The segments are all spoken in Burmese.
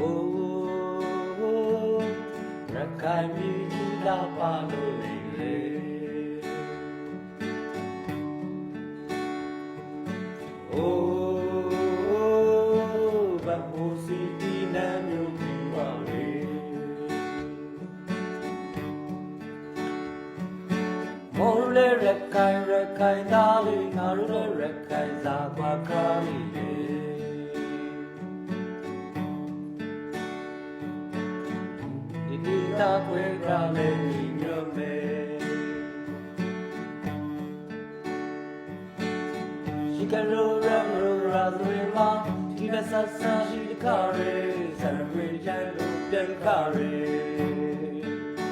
အိုးရခိုင်ပြည်ကြီးလာပါလို့လေလေအိုးဘ တ်ဘူစီတီနမ်းမြို့ပြီးပါလေမော်လေရ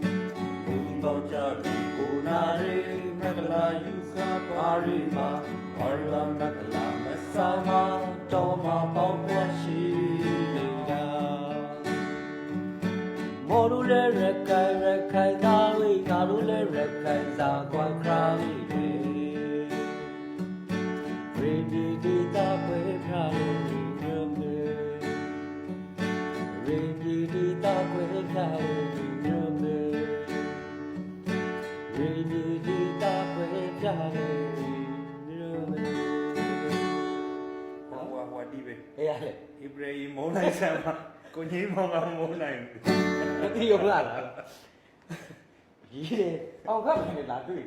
ခိုင်ရခိုင်သားလေးငါတို့လည်းရခိုင်သာကွာခါလေးလေဒီဒီတာခွေကလည်းညမေ မော်ရူလဲရခိုင်ရခိုင်သားဝေငါတို့လဲရခိုင်သာကွာခရာဝေရေဒီဒီတာခွေခရာလို့ညမေရေဒီဒီတာခွေခရာလို့ညမေရေဒီဒီတာခွေခရာလို့ညမေဟိုဟိုဟိုဒီပဲအေးရလေဣဘရာဟီမုန်းလိုက်ဆမ်းပါ ကိုကြီးမောင်ကမုန်းလိုက်ဘူး မသိရဘူးလားကြီးတယ်အောင်ခတ်နေလားတွေ့